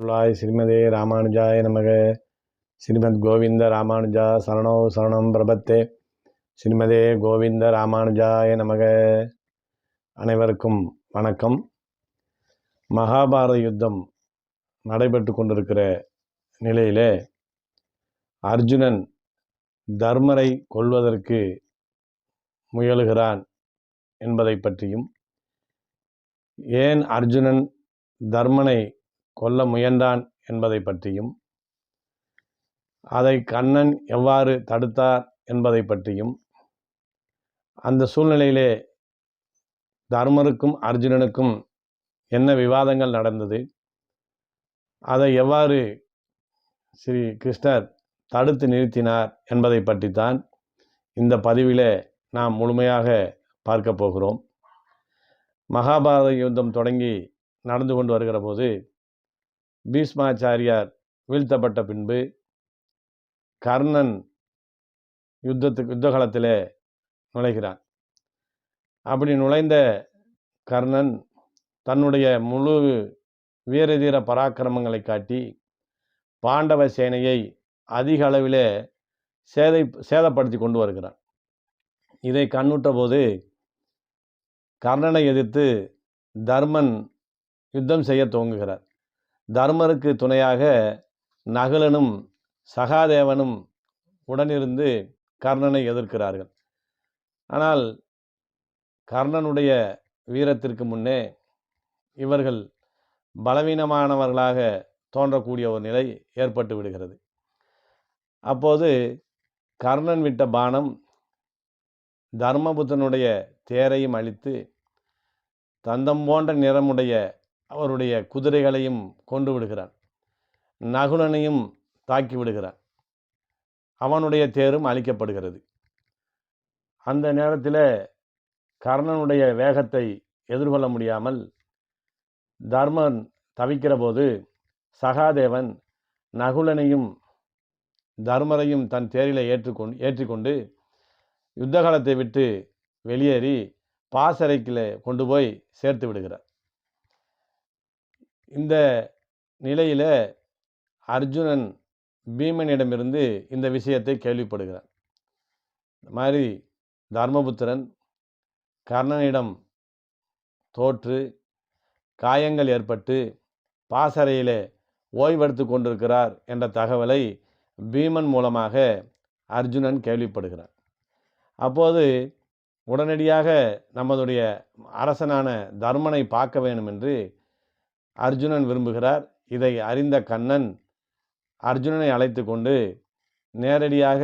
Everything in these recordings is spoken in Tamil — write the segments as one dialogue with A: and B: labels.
A: அருளாய் ஸ்ரீமதே ராமானுஜாய நமக. ஸ்ரீமத் கோவிந்த ராமானுஜா சரணோ சரணம் பிரபத்தே. ஸ்ரீமதே கோவிந்த ராமானுஜாய நமக. அனைவருக்கும் வணக்கம். மகாபாரத யுத்தம் நடைபெற்று கொண்டிருக்கிற நிலையிலே அர்ஜுனன் தர்மரை கொல்வதற்கு முயலுகிறான் என்பதை பற்றியும் ஏன் அர்ஜுனன் தர்மனை கொல்ல முயன்றான் என்பதை பற்றியும் அதை கண்ணன் எவ்வாறு தடுத்தார் என்பதை பற்றியும் அந்த சூழ்நிலையிலே தர்மருக்கும் அர்ஜுனனுக்கும் என்ன விவாதங்கள் நடந்தது அதை எவ்வாறு ஸ்ரீ கிருஷ்ணர் தடுத்து நிறுத்தினார் என்பதை பற்றித்தான் இந்த பதிவிலே நாம் முழுமையாக பார்க்க போகிறோம். மகாபாரத யுத்தம் தொடங்கி நடந்து கொண்டு வருகிற போது பீஷ்மாச்சாரியார் வீழ்த்தப்பட்ட பின்பு கர்ணன் யுத்தத்துக்கு யுத்தகலத்திலே நுழைகிறான். அப்படி நுழைந்த கர்ணன் தன்னுடைய முழு வீரதீர பராக்கிரமங்களை காட்டி பாண்டவ சேனையை அதிக அளவிலே சேதை சேதப்படுத்தி கொண்டு வருகிறான். இதை கண்ணுற்ற போது கர்ணனை எதிர்த்து தர்மன் யுத்தம் செய்ய துவங்குகிறார். தர்மருக்கு துணையாக நகுலனும் சகாதேவனும் உடனிருந்து கர்ணனை எதிர்க்கிறார்கள். ஆனால் கர்ணனுடைய வீரத்திற்கு முன்னே இவர்கள் பலவீனமானவர்களாக தோன்றக்கூடிய ஒரு நிலை ஏற்பட்டு விடுகிறது. அப்போது கர்ணன் விட்ட பானம் தர்மபுத்தனுடைய தேரையும் அழித்து தந்தம் போன்ற நிறமுடைய அவருடைய குதிரைகளையும் கொண்டு விடுகிறான் நகுலனையும் தாக்கி விடுகிறான் அவனுடைய தேரும் அழிக்கப்படுகிறது. அந்த நேரத்தில் கர்ணனுடைய வேகத்தை எதிர்கொள்ள முடியாமல் தர்மன் தவிக்கிற போது சகாதேவன் நகுலனையும் தர்மரையும் தன் தேரில் ஏற்றுக்கொண்டு ஏற்றிக்கொண்டு யுத்தகாலத்தை விட்டு வெளியேறி பாசறைக்கில் கொண்டு போய் சேர்த்து விடுகிறார். இந்த நிலையில் அர்ஜுனன் பீமனிடமிருந்து இந்த விஷயத்தை கேள்விப்படுகிறான். இந்த மாதிரி தர்மபுத்திரன் கர்ணனிடம் தோற்று காயங்கள் ஏற்பட்டு பாசறையில் ஓய்வெடுத்து கொண்டிருக்கிறார் என்ற தகவலை பீமன் மூலமாக அர்ஜுனன் கேள்விப்படுகிறான். அப்போது உடனடியாக நமதுடைய அரசனான தர்மனை பார்க்க வேண்டும் என்று அர்ஜுனன் விரும்புகிறார். இதை அறிந்த கண்ணன் அர்ஜுனனை அழைத்து கொண்டு நேரடியாக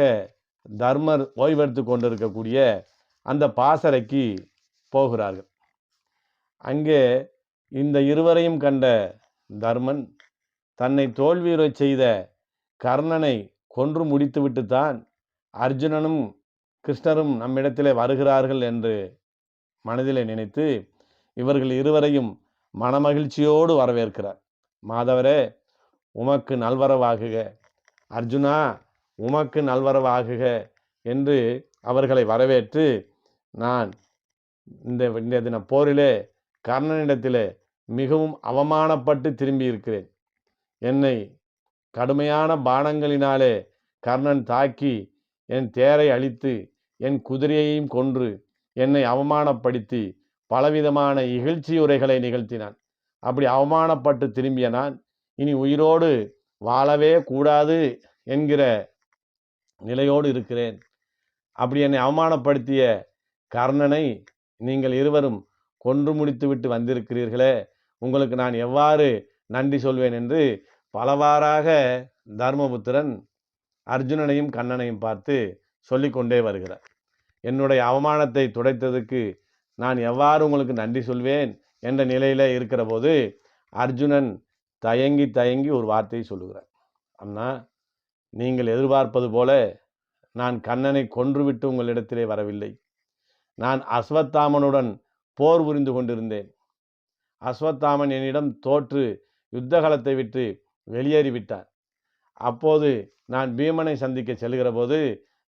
A: தர்மர் ஓய்வெடுத்து கொண்டிருக்கக்கூடிய அந்த பாசறைக்கு போகிறார்கள். அங்கே இந்த இருவரையும் கண்ட தர்மன் தன்னை தோல்வியுறச் செய்த கர்ணனை கொன்று முடித்துவிட்டு தான் அர்ஜுனனும் கிருஷ்ணரும் நம்மிடத்திலே வருகிறார்கள் என்று மனதிலே நினைத்து இவர்கள் இருவரையும் மனமகிழ்ச்சியோடு வரவேற்கிறார். மாதவரே உமக்கு நல்வரவாகுக. அர்ஜுனா உமக்கு நல்வரவாகுக என்று அவர்களை வரவேற்று நான் இந்த இந்த தின போரிலே கர்ணனிடத்திலே மிகவும் அவமானப்பட்டு திரும்பி இருக்கிறேன் என்னை கடுமையான பானங்களினாலே கர்ணன் தாக்கி என் தேரை அழித்து என் குதிரையையும் கொன்று என்னை அவமானப்படுத்தி பலவிதமான இகழ்ச்சியுரைகளை நிகழ்த்தினான். அப்படி அவமானப்பட்டு திரும்பிய நான் இனி உயிரோடு வாழவே கூடாது என்கிற நிலையோடு இருக்கிறேன். அப்படி என்னை அவமானப்படுத்திய கர்ணனை நீங்கள் இருவரும் கொன்று முடித்துவிட்டு வந்திருக்கிறீர்களே. உங்களுக்கு நான் எவ்வாறு நன்றி சொல்வேன்? என்று பலவாறாக தர்மபுத்திரன் அர்ஜுனனையும் கண்ணனையும் பார்த்து சொல்லிக்கொண்டே வருகிறார். என்னுடைய அவமானத்தை துடைத்ததுக்கு நான் எவ்வாறு உங்களுக்கு நன்றி சொல்வேன் என்ற நிலையில் இருக்கிற போது அர்ஜுனன் தயங்கி தயங்கி ஒரு வார்த்தையை சொல்லுகிறார். அண்ணா நீங்கள் எதிர்பார்ப்பது போல நான் கண்ணனை கொன்றுவிட்டு உங்களிடத்திலே வரவில்லை. நான் அஸ்வத்தாமனுடன் போர் புரிந்து கொண்டிருந்தேன். அஸ்வத்தாமன் என்னிடம் தோற்று யுத்தகலத்தை விட்டு வெளியேறிவிட்டான் அப்போது நான் பீமனை சந்திக்க செல்கிற போது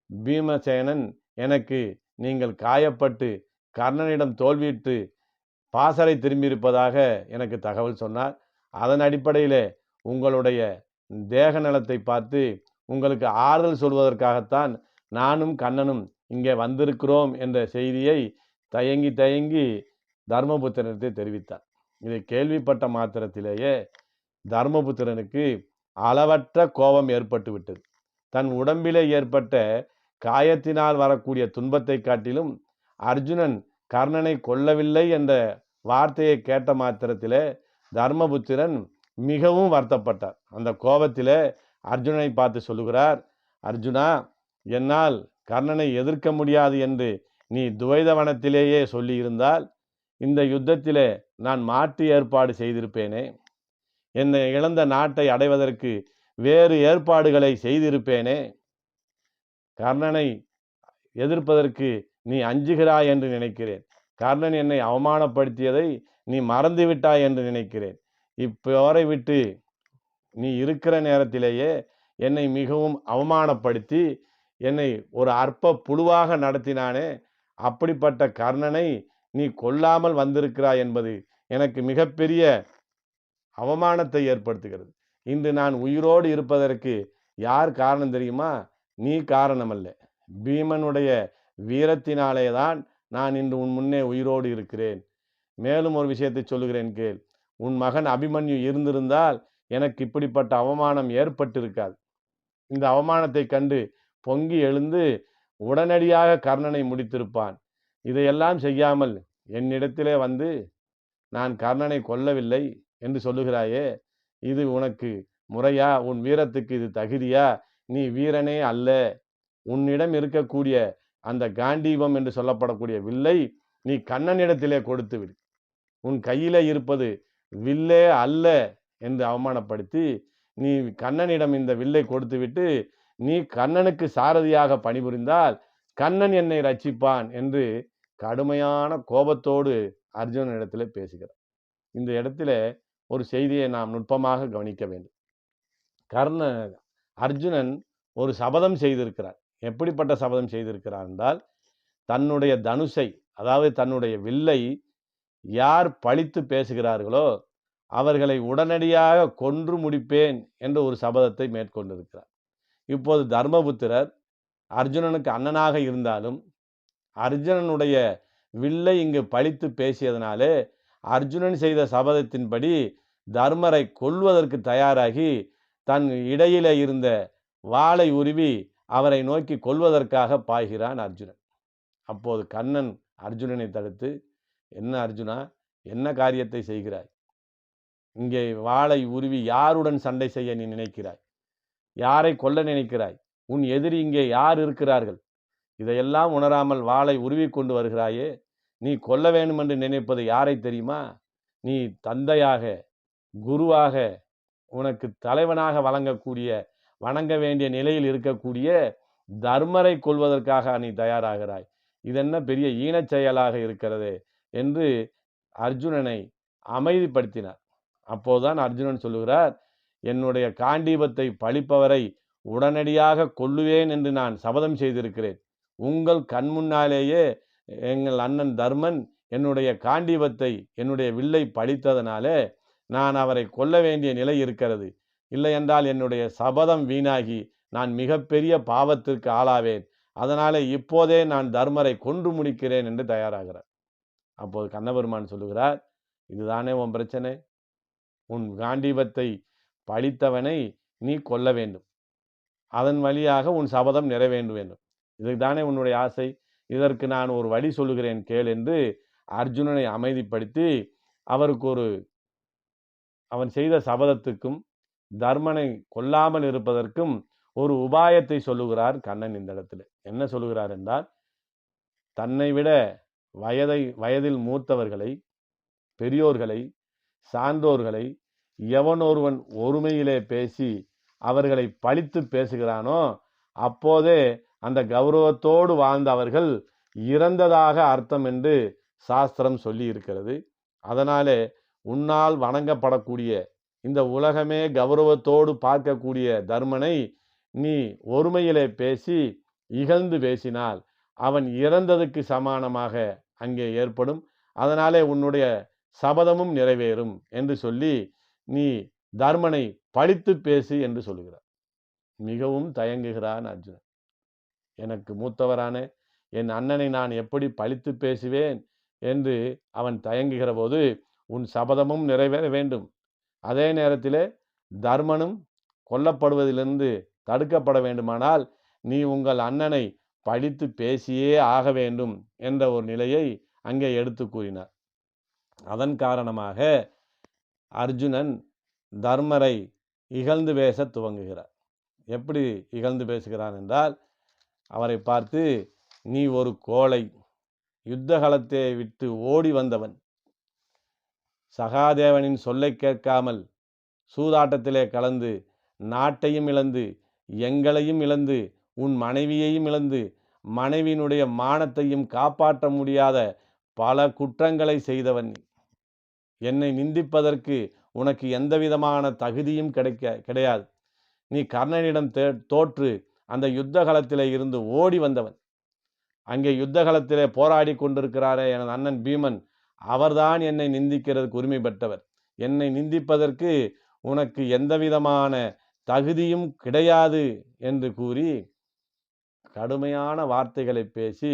A: பீமசேனன் எனக்கு நீங்கள் காயப்பட்டு கர்ணனிடம் தோல்வியிட்டு பாசறை திரும்பியிருப்பதாக எனக்கு தகவல் சொன்னார். அதன் அடிப்படையில் உங்களுடைய தேக நலத்தை பார்த்து உங்களுக்கு ஆறுதல் சொல்வதற்காகத்தான் நானும் கண்ணனும் இங்கே வந்திருக்கிறோம் என்ற செய்தியை தயங்கி தயங்கி தர்மபுத்திரத்தை தெரிவித்தார். இதை கேள்விப்பட்ட மாத்திரத்திலேயே தர்மபுத்திரனுக்கு அளவற்ற கோபம் ஏற்பட்டு விட்டது. தன் உடம்பிலே ஏற்பட்ட காயத்தினால் வரக்கூடிய துன்பத்தை காட்டிலும் அர்ஜுனன் கர்ணனை கொல்லவில்லை என்ற வார்த்தையை கேட்ட மாத்திரத்திலே தர்மபுத்திரன் மிகவும் வருத்தப்பட்டார். அந்த கோபத்திலே அர்ஜுனனை பார்த்து சொல்லுகிறார் அர்ஜுனா என்னால் கர்ணனை எதிர்க்க முடியாது என்று நீ துவைதவனத்திலேயே சொல்லியிருந்தால் இந்த யுத்தத்திலே நான் மாற்று ஏற்பாடு செய்திருப்பேனே. என்னை இழந்த நாட்டை அடைவதற்கு வேறு ஏற்பாடுகளை செய்திருப்பேனே. கர்ணனை எதிர்ப்பதற்கு நீ அஞ்சுகிறாய் என்று நினைக்கிறேன். கர்ணன் என்னை அவமானப்படுத்தியதை நீ மறந்து விட்டாய் என்று நினைக்கிறேன். இப்போரை விட்டு நீ இருக்கிற நேரத்திலேயே என்னை மிகவும் அவமானப்படுத்தி என்னை ஒரு அற்ப புழுவாக நடத்தினானே அப்படிப்பட்ட கர்ணனை நீ கொல்லாமல் வந்திருக்கிறாய் என்பது எனக்கு மிகப்பெரிய அவமானத்தை ஏற்படுத்துகிறது. இன்று நான் உயிரோடு இருப்பதற்கு யார் காரணம் தெரியுமா? நீ காரணமல்ல. பீமனுடைய வீரத்தினாலே தான் நான் இன்று உன் முன்னே உயிரோடு இருக்கிறேன். மேலும் ஒரு விஷயத்தை சொல்லுகிறேன் கேள். உன் மகன் அபிமன்யு இருந்திருந்தால் எனக்கு இப்படிப்பட்ட அவமானம் ஏற்பட்டிருக்காது. இந்த அவமானத்தை கண்டு பொங்கி எழுந்து உடனடியாக கர்ணனை முடித்திருப்பான். இதையெல்லாம் செய்யாமல் என்னிடத்திலே வந்து நான் கர்ணனை கொல்லவில்லை என்று சொல்லுகிறாயே இது உனக்கு முறையா? உன் வீரத்துக்கு இது தகுதியா? நீ வீரனே அல்ல. உன்னிடம் இருக்கக்கூடிய அந்த காண்டீபம் என்று சொல்லப்படக்கூடிய வில்லை நீ கண்ணனிடத்திலே கொடுத்து விடு உன் கையிலே இருப்பது வில்லே அல்ல என்று அவமானப்படுத்தி நீ கண்ணனிடம் இந்த வில்லை கொடுத்துவிட்டு நீ கண்ணனுக்கு சாரதியாக பணிபுரிந்தால் கண்ணன் என்னை ரட்சிப்பான் என்று கடுமையான கோபத்தோடு அர்ஜுனனிடத்திலே பேசுகிறார். இந்த இடத்துல ஒரு செய்தியை நாம் நுட்பமாக கவனிக்க வேண்டும். கர்ண அர்ஜுனன் ஒரு சபதம் செய்திருக்கிறார். எப்படிப்பட்ட சபதம் செய்திருக்கிறார் என்றால் தன்னுடைய தனுஷை அதாவது தன்னுடைய வில்லை யார் பழித்து பேசுகிறார்களோ அவர்களை உடனடியாக கொன்று முடிப்பேன் என்ற ஒரு சபதத்தை மேற்கொண்டிருக்கிறார். இப்போது தர்மபுத்திரர் அர்ஜுனனுக்கு அண்ணனாக இருந்தாலும் அர்ஜுனனுடைய வில்லை இங்கு பழித்து பேசியதனாலே அர்ஜுனன் செய்த சபதத்தின்படி தர்மரை கொல்வதற்கு தயாராகி தன் இடையில இருந்த வாளை உருவி அவரை நோக்கி கொள்வதற்காக பாய்கிறான் அர்ஜுனன். அப்போது கண்ணன் அர்ஜுனனை தடுத்து என்ன அர்ஜுனா என்ன காரியத்தை செய்கிறாய்? இங்கே வாளை உருவி யாருடன் சண்டை செய்ய நீ நினைக்கிறாய்? யாரை கொல்ல நினைக்கிறாய்? உன் எதிரி இங்கே யார் இருக்கிறார்கள்? இதையெல்லாம் உணராமல் வாளை உருவி கொண்டு வருகிறாயே நீ கொல்ல வேண்டும் என்று நினைப்பது யாரை தெரியுமா? நீ தந்தையாக குருவாக உனக்கு தலைவனாக வழங்கக்கூடிய வணங்க வேண்டிய நிலையில் இருக்கக்கூடிய தர்மரை கொள்வதற்காக நீ தயாராகிறாய். இதென்ன பெரிய ஈனச் செயலாக இருக்கிறது என்று அர்ஜுனனை அமைதிப்படுத்தினார். அப்போதுதான் அர்ஜுனன் சொல்லுகிறார் என்னுடைய காண்டீபத்தை பழிப்பவரை உடனடியாக கொல்லுவேன் என்று நான் சபதம் செய்திருக்கிறேன். உங்கள் கண் முன்னாலேயே எங்கள் அண்ணன் தர்மன் என்னுடைய காண்டீபத்தை என்னுடைய வில்லை பழித்ததனாலே நான் அவரை கொல்ல வேண்டிய நிலை இருக்கிறது. இல்லை என்றால் என்னுடைய சபதம் வீணாகி நான் மிகப்பெரிய பாவத்திற்கு ஆளாவேன். அதனாலே இப்போதே நான் தர்மரை கொன்று முடிக்கிறேன் என்று தயாராகிறார். அப்போது கண்ணபெருமான் சொல்லுகிறார் இதுதானே உன் பிரச்சனை? உன் காண்டீபத்தை பழித்தவனை நீ கொல்ல வேண்டும். அதன் வழியாக உன் சபதம் நிறைவேண்டும் வேண்டும் இதுதானே உன்னுடைய ஆசை? இதற்கு நான் ஒரு வழி சொல்லுகிறேன் கேள் என்று அர்ஜுனனை அமைதிப்படுத்தி அவருக்கு ஒரு அவன் செய்த சபதத்துக்கும் தர்மனை கொல்லாமல் இருப்பதற்கும் ஒரு உபாயத்தை சொல்லுகிறார் கண்ணன் இந்த இடத்துல. என்ன சொல்லுகிறார் என்றால் தன்னை விட வயதை வயதில் மூத்தவர்களை பெரியோர்களை சான்றோர்களை எவனொருவன் ஒருமையிலே பேசி அவர்களை பழித்து பேசுகிறானோ அப்போதே அந்த கௌரவத்தோடு வாழ்ந்தவர்கள் இறந்ததாக அர்த்தம் என்று சாஸ்திரம் சொல்லி இருக்கிறது அதனாலே உன்னால் வணங்கப்படக்கூடிய இந்த உலகமே கௌரவத்தோடு பார்க்கக்கூடிய தர்மனை நீ ஒருமையிலே பேசி இகழ்ந்து பேசினால் அவன் இறந்ததுக்கு சமானமாக அங்கே ஏற்படும். அதனாலே உன்னுடைய சபதமும் நிறைவேறும் என்று சொல்லி நீ தர்மனை பழித்து பேசு என்று சொல்லுகிறார். மிகவும் தயங்குகிறான் அர்ஜுனன். எனக்கு மூத்தவரான என் அண்ணனை நான் எப்படி பழித்து பேசுவேன் என்று அவன் தயங்குகிற போது உன் சபதமும் நிறைவேற வேண்டும். அதே நேரத்தில் தர்மனும் கொல்லப்படுவதிலிருந்து தடுக்கப்பட வேண்டுமானால் நீ உங்கள் அண்ணனை படித்து பேசியே ஆக வேண்டும் என்ற ஒரு நிலையை அங்கே எடுத்து கூறினார். அதன் காரணமாக அர்ஜுனன் தர்மரை இகழ்ந்து பேச துவங்குகிறார். எப்படி இகழ்ந்து பேசுகிறான் என்றால் அவரை பார்த்து நீ ஒரு கோழை யுத்தகலத்தை விட்டு ஓடி வந்தவன் சகாதேவனின் சொல்லை கேட்காமல் சூதாட்டத்திலே கலந்து நாட்டையும் இழந்து எங்களையும் இழந்து உன் மனைவியையும் இழந்து மனைவியினுடைய மானத்தையும் காப்பாற்ற முடியாத பல குற்றங்களை செய்தவன் நீ. என்னை நிந்திப்பதற்கு உனக்கு எந்தவிதமான தகுதியும் கிடைக்க கிடையாது. நீ கர்ணனிடம் தே தோற்று அந்த யுத்த களத்திலே இருந்து ஓடி வந்தவன். அங்கே யுத்த களத்திலே போராடி கொண்டிருக்கிறாரே எனது அண்ணன் பீமன். அவர்தான் என்னை நிந்திக்கிறதுக்கு உரிமைப்பட்டவர் என்னை நிந்திப்பதற்கு உனக்கு எந்த விதமான தகுதியும் கிடையாது என்று கூறி கடுமையான வார்த்தைகளை பேசி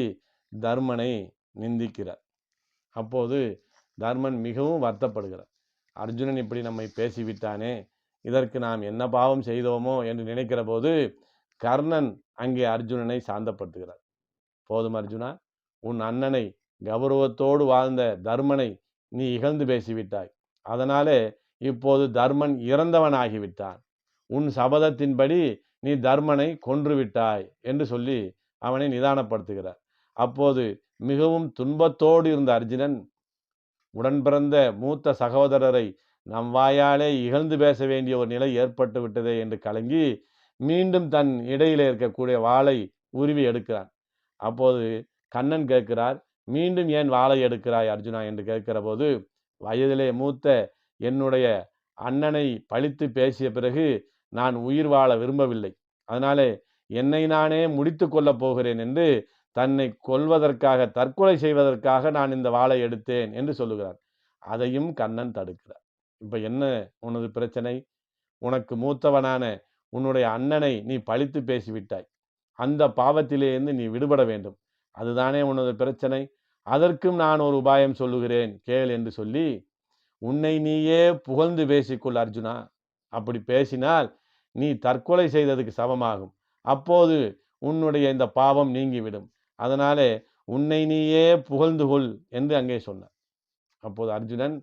A: தர்மனை நிந்திக்கிறார். அப்போது தர்மன் மிகவும் வருத்தப்படுகிறார். அர்ஜுனன் இப்படி நம்மை பேசிவிட்டானே இதற்கு நாம் என்ன பாவம் செய்தோமோ? என்று நினைக்கிற போது கர்ணன் அங்கே அர்ஜுனனை சாந்தப்படுத்துகிறார். போதும் அர்ஜுனா உன் அண்ணனை கௌரவத்தோடு வாழ்ந்த தர்மனை நீ இகழ்ந்து பேசிவிட்டாய். அதனாலே இப்போது தர்மன் இறந்தவனாகிவிட்டான். உன் சபதத்தின்படி நீ தர்மனை கொன்று விட்டாய் என்று சொல்லி அவனை நிதானப்படுத்துகிறார். அப்போது மிகவும் துன்பத்தோடு இருந்த அர்ஜுனன் உடன் பிறந்த மூத்த சகோதரரை நம் வாயாலே இகழ்ந்து பேச வேண்டிய ஒரு நிலை ஏற்பட்டு விட்டதே என்று கலங்கி மீண்டும் தன் இடையிலே இருக்கக்கூடிய வாளை உருவி எடுக்கிறான். அப்போது கண்ணன் கேட்கிறார் மீண்டும் ஏன் வாழை எடுக்கிறாய் அர்ஜுனா என்று கேட்கிற போது வயதிலே மூத்த என்னுடைய அண்ணனை பழித்து பேசிய பிறகு நான் உயிர் வாழ விரும்பவில்லை. அதனாலே என்னை நானே முடித்து கொள்ளப் போகிறேன் என்று தன்னை கொல்வதற்காக தற்கொலை செய்வதற்காக நான் இந்த வாளை எடுத்தேன் என்று சொல்லுகிறார். அதையும் கண்ணன் தடுக்கிறார். இப்போ என்ன உனது பிரச்சனை? உனக்கு மூத்தவனான உன்னுடைய அண்ணனை நீ பழித்து பேசிவிட்டாய். அந்த பாவத்திலேருந்து நீ விடுபட வேண்டும். அதுதானே உனது பிரச்சனை? அதற்கும் நான் ஒரு உபாயம் சொல்லுகிறேன். கேள் என்று சொல்லி உன்னை நீயே புகழ்ந்து பேசிக்கொள் அர்ஜுனா. அப்படி பேசினால் நீ தற்கொலை செய்ததுக்கு சமமாகும். அப்போது உன்னுடைய இந்த பாவம் நீங்கிவிடும். அதனாலே உன்னை நீயே புகழ்ந்து கொள் என்று அங்கே சொன்னார். அப்போது அர்ஜுனன்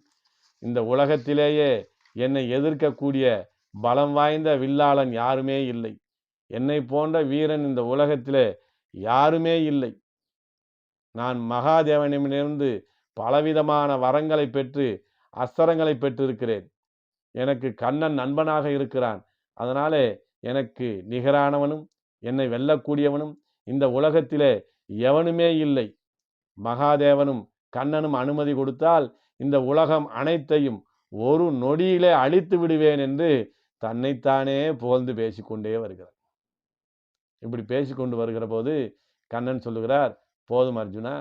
A: இந்த உலகத்திலேயே என்னை எதிர்க்கக்கூடிய பலம் வாய்ந்த வில்லாளன் யாருமே இல்லை. என்னை போன்ற வீரன் இந்த உலகத்திலே யாருமே இல்லை. நான் மகாதேவனிடமிருந்து பலவிதமான வரங்களை பெற்று அஸ்தரங்களை பெற்றிருக்கிறேன். எனக்கு கண்ணன் நண்பனாக இருக்கிறான். அதனாலே எனக்கு நிகரானவனும் என்னை வெல்லக்கூடியவனும் இந்த உலகத்திலே எவனுமே இல்லை. மகாதேவனும் கண்ணனும் அனுமதி கொடுத்தால் இந்த உலகம் அனைத்தையும் ஒரு நொடியிலே அழித்து விடுவேன் என்று தன்னைத்தானே புகழ்ந்து பேசிக்கொண்டே வருகிறார். இப்படி பேசிக்கொண்டு வருகிற போது கண்ணன் சொல்லுகிறார் போதும் அர்ஜுனா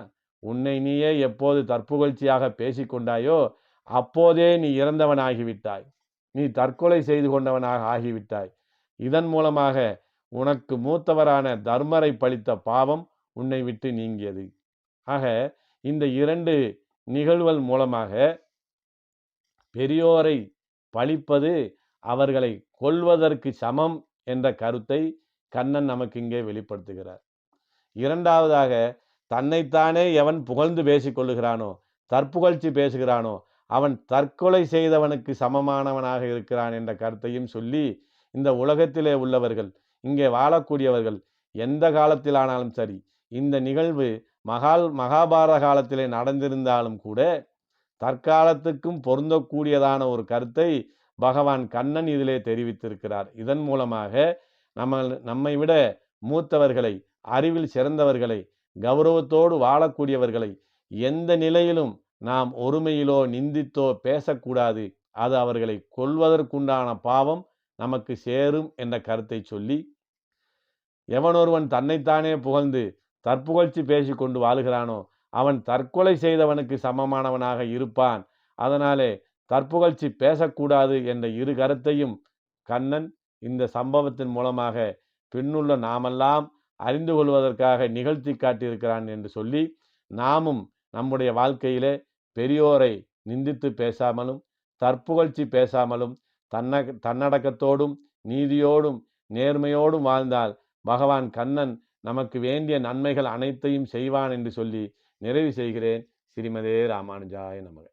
A: உன்னை நீயே எப்போது தற்புகழ்ச்சியாக பேசிக்கொண்டாயோ அப்போதே நீ இறந்தவனாகிவிட்டாய். நீ தற்கொலை செய்து கொண்டவனாக ஆகிவிட்டாய். இதன் மூலமாக உனக்கு மூத்தவரான தர்மரை பழித்த பாவம் உன்னை விட்டு நீங்கியது. ஆக இந்த இரண்டு நிகழ்வுகள் மூலமாக பெரியோரை பழிப்பது அவர்களை கொல்வதற்கு சமம் என்ற கருத்தை கண்ணன் நமக்கு இங்கே வெளிப்படுத்துகிறார். இரண்டாவதாக தன்னைத்தானே எவன் புகழ்ந்து பேசிக்கொள்ளுகிறானோ தற்புகழ்ச்சி பேசுகிறானோ அவன் தற்கொலை செய்தவனுக்கு சமமானவனாக இருக்கிறான் என்ற கருத்தையும் சொல்லி இந்த உலகத்திலே உள்ளவர்கள் இங்கே வாழக்கூடியவர்கள் எந்த காலத்திலானாலும் சரி இந்த நிகழ்வு மகால் மகாபாரத காலத்திலே நடந்திருந்தாலும் கூட தற்காலத்துக்கும் பொருந்தக்கூடியதான ஒரு கருத்தை பகவான் கண்ணன் இதிலே தெரிவித்திருக்கிறார். இதன் மூலமாக நம்ம நம்மை விட மூத்தவர்களை அறிவில் சிறந்தவர்களை கௌரவத்தோடு வாழக்கூடியவர்களை எந்த நிலையிலும் நாம் ஒருமையிலோ நிந்தித்தோ பேசக்கூடாது. அது அவர்களை கொல்வதற்குண்டான பாவம் நமக்கு சேரும் என்ற கருத்தை சொல்லி எவனொருவன் தன்னைத்தானே புகழ்ந்து தற்புகழ்ச்சி பேசிக்கொண்டு வாழுகிறானோ அவன் தற்கொலை செய்தவனுக்கு சமமானவனாக இருப்பான். அதனாலே தற்புகழ்ச்சி பேசக்கூடாது என்ற இரு கருத்தையும் கண்ணன் இந்த சம்பவத்தின் மூலமாக பின்னுள்ள நாமெல்லாம் அறிந்து கொள்வதற்காக நிகழ்த்தி காட்டியிருக்கிறான் என்று சொல்லி நாமும் நம்முடைய வாழ்க்கையிலே பெரியோரை நிந்தித்து பேசாமலும் தற்புகழ்ச்சி பேசாமலும் தன்ன தன்னடக்கத்தோடும் நீதியோடும் நேர்மையோடும் வாழ்ந்தால் பகவான் கண்ணன் நமக்கு வேண்டிய நன்மைகள் அனைத்தையும் செய்வான் என்று சொல்லி நிறைவு செய்கிறேன். ஸ்ரீமதே ராமானுஜாய நமக.